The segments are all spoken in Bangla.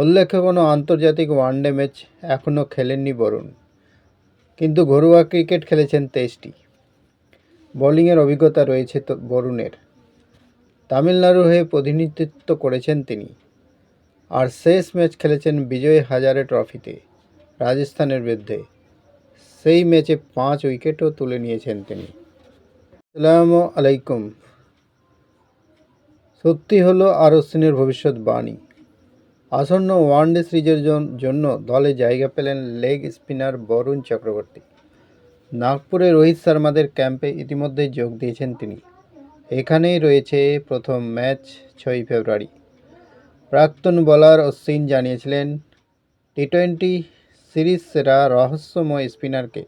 উল্লেখ্য, কোনো আন্তর্জাতিক ওয়ানডে ম্যাচ এখনও খেলেননি বরুণ, কিন্তু ঘরোয়া ক্রিকেট খেলেছেন তেইশটি। বোলিংয়ের অভিজ্ঞতা রয়েছে তো বরুণের। তামিলনাড়ু হয়ে প্রতিনিধিত্ব করেছেন তিনি। আর শেষ ম্যাচ খেলেছেন বিজয় হাজারে ট্রফিতে, রাজস্থানের বিরুদ্ধে। সেই ম্যাচে পাঁচ উইকেটও তুলে নিয়েছেন তিনি। আসসালামু আলাইকুম। সত্যি হলো আর অশ্বিনের ভবিষ্যৎবাণী আসন্ন ওয়ানডে সিরিজের জন্য দলে জায়গা পেলেন লেগ স্পিনার বরুণ চক্রবর্তী। নাগপুরে রোহিত শর্মাদের ক্যাম্পে ইতিমধ্যে যোগ দিয়েছেন তিনি। এখানেই রয়েছে প্রথম ম্যাচ ছয়ই ফেব্রুয়ারি। প্রাক্তন বোলার অশ্বিন জানিয়েছিলেন টি টোয়েন্টি সিরিজ সেরা রহস্যময় স্পিনারকে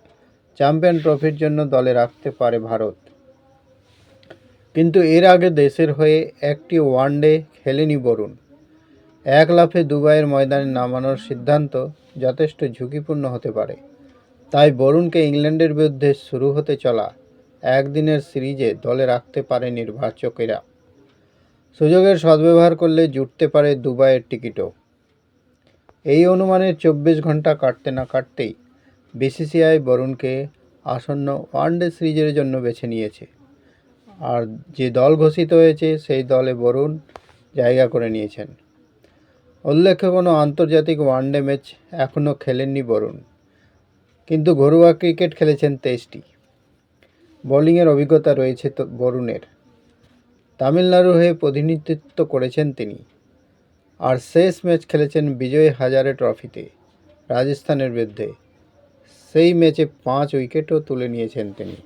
চ্যাম্পিয়ন ট্রফির জন্য দলে রাখতে পারে ভারত। কিন্তু এর আগে দেশের হয়ে একটি ওয়ানডে খেলেনি বরুণ। এক লাফে দুবাইয়ের ময়দানে নামানোর সিদ্ধান্ত যথেষ্ট ঝুঁকিপূর্ণ হতে পারে। তাই বরুণকে ইংল্যান্ডের বিরুদ্ধে শুরু হতে চলা একদিনের সিরিজে দলে রাখতে পারে নির্বাচকেরা। সুযোগের সদ্ব্যবহার করলে জুটতে পারে দুবাইয়ের টিকিটও। এই অনুমানের চব্বিশ ঘণ্টা কাটতে না কাটতেই বিসিসিআই বরুণকে আসন্ন ওয়ানডে সিরিজের জন্য বেছে নিয়েছে। আর যে দল ঘোষিত হয়েছে, সেই দলে বরুণ জায়গা করে নিয়েছেন। উল্লেখ্য কোনো আন্তর্জাতিক ওয়ানডে ম্যাচ এখনও খেলেননি বরুণ, কিন্তু ঘরোয়া ক্রিকেট খেলেছেন তেইশটি। বোলিংয়ের অভিজ্ঞতা রয়েছে তো বরুণের। তামিলনাড়ু হয়ে প্রতিনিধিত্ব করেছেন তিনি আর শেষ ম্যাচ খেলেছেন বিজয় হাজারে ট্রফিতে, রাজস্থানের বিরুদ্ধে। সেই ম্যাচে পাঁচ উইকেটও তুলে নিয়েছেন তিনি।